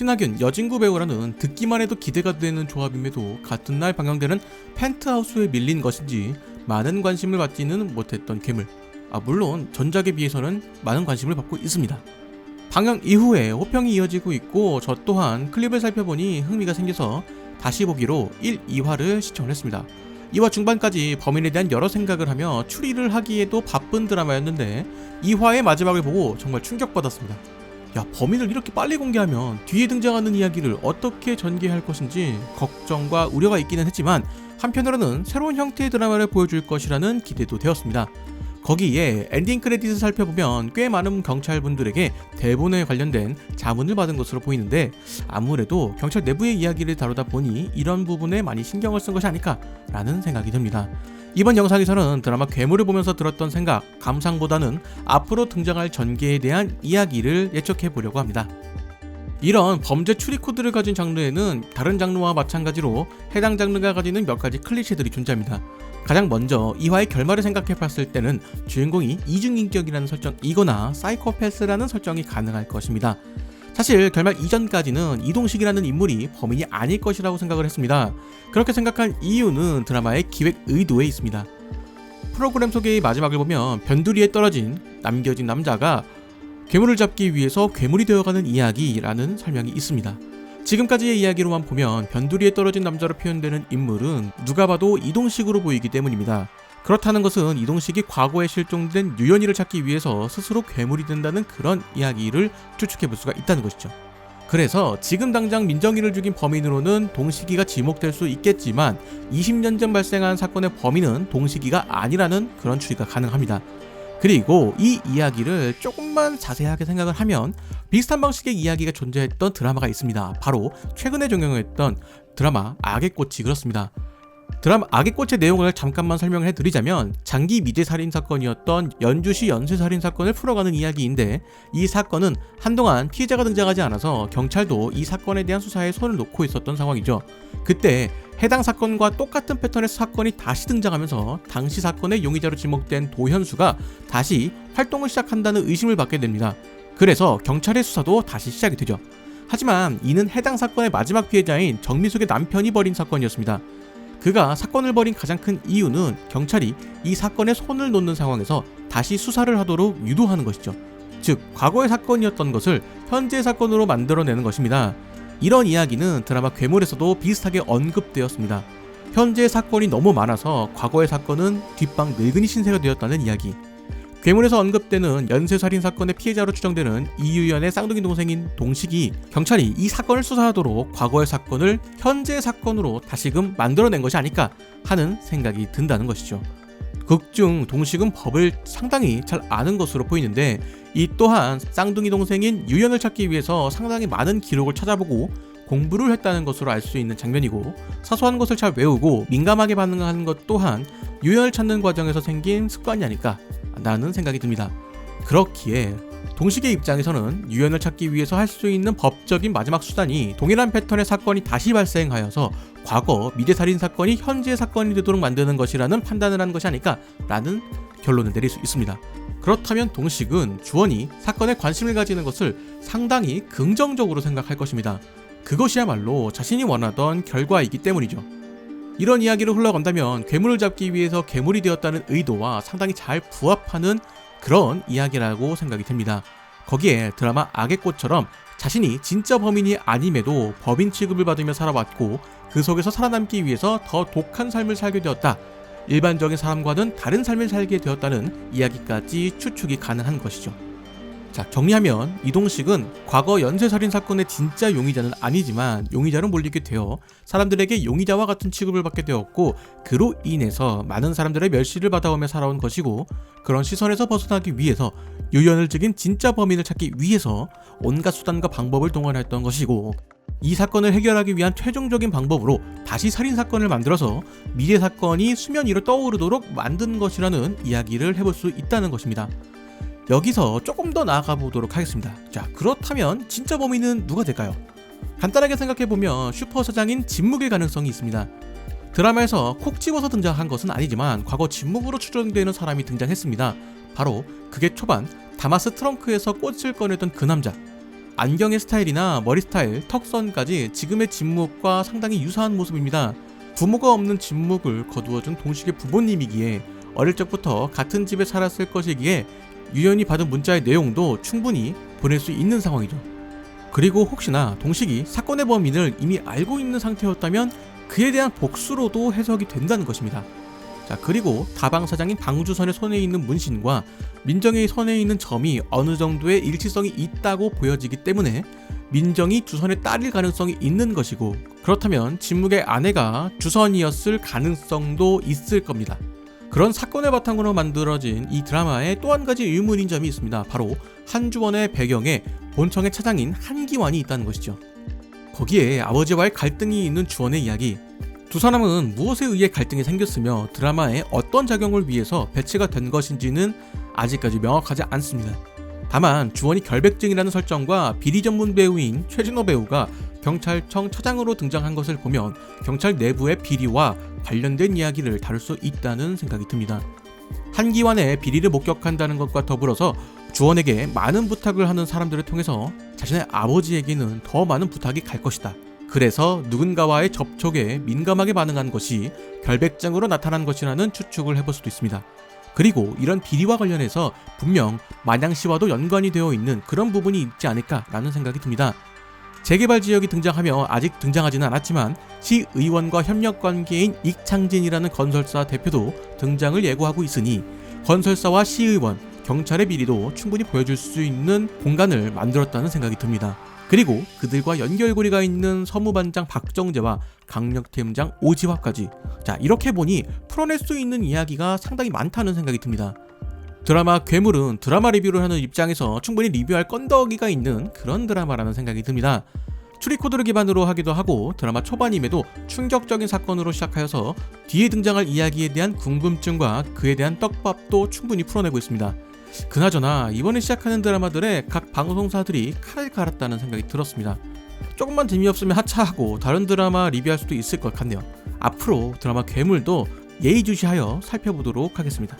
신하균 여진구 배우라는 듣기만 해도 기대가 되는 조합임에도 같은 날 방영되는 펜트하우스에 밀린 것인지 많은 관심을 받지는 못했던 괴물. 아 물론 전작에 비해서는 많은 관심을 받고 있습니다. 방영 이후에 호평이 이어지고 있고 저 또한 클립을 살펴보니 흥미가 생겨서 다시 보기로 1, 2화를 시청을 했습니다. 2화 중반까지 범인에 대한 여러 생각을 하며 추리를 하기에도 바쁜 드라마였는데 2화의 마지막을 보고 정말 충격받았습니다. 야 범인을 이렇게 빨리 공개하면 뒤에 등장하는 이야기를 어떻게 전개할 것인지 걱정과 우려가 있기는 했지만 한편으로는 새로운 형태의 드라마를 보여줄 것이라는 기대도 되었습니다. 거기에 엔딩 크레딧을 살펴보면 꽤 많은 경찰분들에게 대본에 관련된 자문을 받은 것으로 보이는데 아무래도 경찰 내부의 이야기를 다루다 보니 이런 부분에 많이 신경을 쓴 것이 아닐까라는 생각이 듭니다. 이번 영상에서는 드라마 괴물을 보면서 들었던 생각, 감상보다는 앞으로 등장할 전개에 대한 이야기를 예측해 보려고 합니다. 이런 범죄 추리 코드를 가진 장르에는 다른 장르와 마찬가지로 해당 장르가 가지는 몇 가지 클리셰들이 존재합니다. 가장 먼저 이화의 결말을 생각해 봤을 때는 주인공이 이중인격이라는 설정이거나 사이코패스라는 설정이 가능할 것입니다. 사실 결말 이전까지는 이동식이라는 인물이 범인이 아닐 것이라고 생각을 했습니다. 그렇게 생각한 이유는 드라마의 기획 의도에 있습니다. 프로그램 소개의 마지막을 보면 변두리에 떨어진 남겨진 남자가 괴물을 잡기 위해서 괴물이 되어가는 이야기라는 설명이 있습니다. 지금까지의 이야기로만 보면 변두리에 떨어진 남자로 표현되는 인물은 누가 봐도 이동식으로 보이기 때문입니다. 그렇다는 것은 이동식이 과거에 실종된 유연이를 찾기 위해서 스스로 괴물이 된다는 그런 이야기를 추측해 볼 수가 있다는 것이죠. 그래서 지금 당장 민정이를 죽인 범인으로는 동식이가 지목될 수 있겠지만 20년 전 발생한 사건의 범인은 동식이가 아니라는 그런 추리가 가능합니다. 그리고 이 이야기를 조금만 자세하게 생각을 하면 비슷한 방식의 이야기가 존재했던 드라마가 있습니다. 바로 최근에 종영했던 드라마 악의 꽃이 그렇습니다. 드라마 악의 꽃의 내용을 잠깐만 설명해 드리자면 장기 미제 살인 사건이었던 연주시 연쇄 살인 사건을 풀어가는 이야기인데 이 사건은 한동안 피해자가 등장하지 않아서 경찰도 이 사건에 대한 수사에 손을 놓고 있었던 상황이죠. 그때 해당 사건과 똑같은 패턴의 사건이 다시 등장하면서 당시 사건의 용의자로 지목된 도현수가 다시 활동을 시작한다는 의심을 받게 됩니다. 그래서 경찰의 수사도 다시 시작이 되죠. 하지만 이는 해당 사건의 마지막 피해자인 정미숙의 남편이 벌인 사건이었습니다. 그가 사건을 벌인 가장 큰 이유는 경찰이 이 사건에 손을 놓는 상황에서 다시 수사를 하도록 유도하는 것이죠. 즉, 과거의 사건이었던 것을 현재 사건으로 만들어내는 것입니다. 이런 이야기는 드라마 괴물에서도 비슷하게 언급되었습니다. 현재 사건이 너무 많아서 과거의 사건은 뒷방 늙은이 신세가 되었다는 이야기. 괴물에서 언급되는 연쇄살인 사건의 피해자로 추정되는 이유연의 쌍둥이 동생인 동식이 경찰이 이 사건을 수사하도록 과거의 사건을 현재 사건으로 다시금 만들어낸 것이 아닐까 하는 생각이 든다는 것이죠. 극중 동식은 법을 상당히 잘 아는 것으로 보이는데 이 또한 쌍둥이 동생인 유연을 찾기 위해서 상당히 많은 기록을 찾아보고 공부를 했다는 것으로 알 수 있는 장면이고 사소한 것을 잘 외우고 민감하게 반응하는 것 또한 유연을 찾는 과정에서 생긴 습관이 아닐까 라는 생각이 듭니다. 그렇기에 동식의 입장에서는 유연을 찾기 위해서 할 수 있는 법적인 마지막 수단이 동일한 패턴의 사건이 다시 발생하여서 과거 미제 살인 사건이 현재 사건이 되도록 만드는 것이라는 판단을 한 것이 아닐까라는 결론을 내릴 수 있습니다. 그렇다면 동식은 주원이 사건에 관심을 가지는 것을 상당히 긍정적으로 생각할 것입니다. 그것이야말로 자신이 원하던 결과이기 때문이죠. 이런 이야기를 흘러간다면 괴물을 잡기 위해서 괴물이 되었다는 의도와 상당히 잘 부합하는 그런 이야기라고 생각이 됩니다. 거기에 드라마 악의 꽃처럼 자신이 진짜 범인이 아님에도 법인 취급을 받으며 살아왔고 그 속에서 살아남기 위해서 더 독한 삶을 살게 되었다. 일반적인 사람과는 다른 삶을 살게 되었다는 이야기까지 추측이 가능한 것이죠. 자, 정리하면 이동식은 과거 연쇄살인 사건의 진짜 용의자는 아니지만 용의자로 몰리게 되어 사람들에게 용의자와 같은 취급을 받게 되었고 그로 인해서 많은 사람들의 멸시를 받아오며 살아온 것이고 그런 시선에서 벗어나기 위해서 유연을 죽인 진짜 범인을 찾기 위해서 온갖 수단과 방법을 동원했던 것이고 이 사건을 해결하기 위한 최종적인 방법으로 다시 살인 사건을 만들어서 미래 사건이 수면 위로 떠오르도록 만든 것이라는 이야기를 해볼 수 있다는 것입니다. 여기서 조금 더 나아가 보도록 하겠습니다. 자, 그렇다면 진짜 범인은 누가 될까요? 간단하게 생각해보면 슈퍼 사장인 진묵일 가능성이 있습니다. 드라마에서 콕 집어서 등장한 것은 아니지만 과거 진묵으로 추정되는 사람이 등장했습니다. 바로 그게 초반 다마스 트렁크에서 꽃을 꺼내던 그 남자 안경의 스타일이나 머리 스타일, 턱선까지 지금의 진묵과 상당히 유사한 모습입니다. 부모가 없는 진묵을 거두어준 동식의 부모님이기에 어릴 적부터 같은 집에 살았을 것이기에 유연히 받은 문자의 내용도 충분히 보낼 수 있는 상황이죠. 그리고 혹시나 동식이 사건의 범인을 이미 알고 있는 상태였다면 그에 대한 복수로도 해석이 된다는 것입니다. 자, 그리고 다방 사장인 방주선의 손에 있는 문신과 민정의 손에 있는 점이 어느 정도의 일치성이 있다고 보여지기 때문에 민정이 주선의 딸일 가능성이 있는 것이고 그렇다면 진묵의 아내가 주선이었을 가능성도 있을 겁니다. 그런 사건을 바탕으로 만들어진 이 드라마에 또 한 가지 의문인 점이 있습니다. 바로 한주원의 배경에 본청의 차장인 한기환이 있다는 것이죠. 거기에 아버지와의 갈등이 있는 주원의 이야기. 두 사람은 무엇에 의해 갈등이 생겼으며 드라마에 어떤 작용을 위해서 배치가 된 것인지는 아직까지 명확하지 않습니다. 다만 주원이 결백증이라는 설정과 비리 전문 배우인 최진호 배우가 경찰청 차장으로 등장한 것을 보면 경찰 내부의 비리와 관련된 이야기를 다룰 수 있다는 생각이 듭니다. 한기환의 비리를 목격한다는 것과 더불어서 주원에게 많은 부탁을 하는 사람들을 통해서 자신의 아버지에게는 더 많은 부탁이 갈 것이다. 그래서 누군가와의 접촉에 민감하게 반응한 것이 결백증으로 나타난 것이라는 추측을 해볼 수도 있습니다. 그리고 이런 비리와 관련해서 분명 마냥시와도 연관이 되어 있는 그런 부분이 있지 않을까라는 생각이 듭니다. 재개발 지역이 등장하며 아직 등장하지는 않았지만 시 의원과 협력 관계인 익창진이라는 건설사 대표도 등장을 예고하고 있으니 건설사와 시 의원, 경찰의 비리도 충분히 보여줄 수 있는 공간을 만들었다는 생각이 듭니다. 그리고 그들과 연결고리가 있는 서무반장 박정재와 강력팀장 오지화까지 자 이렇게 보니 풀어낼 수 있는 이야기가 상당히 많다는 생각이 듭니다. 드라마 괴물은 드라마 리뷰를 하는 입장에서 충분히 리뷰할 건더기가 있는 그런 드라마라는 생각이 듭니다. 추리코드를 기반으로 하기도 하고 드라마 초반임에도 충격적인 사건으로 시작하여서 뒤에 등장할 이야기에 대한 궁금증과 그에 대한 떡밥도 충분히 풀어내고 있습니다. 그나저나 이번에 시작하는 드라마들의 각 방송사들이 칼을 갈았다는 생각이 들었습니다. 조금만 재미없으면 하차하고 다른 드라마 리뷰할 수도 있을 것 같네요. 앞으로 드라마 괴물도 예의주시하여 살펴보도록 하겠습니다.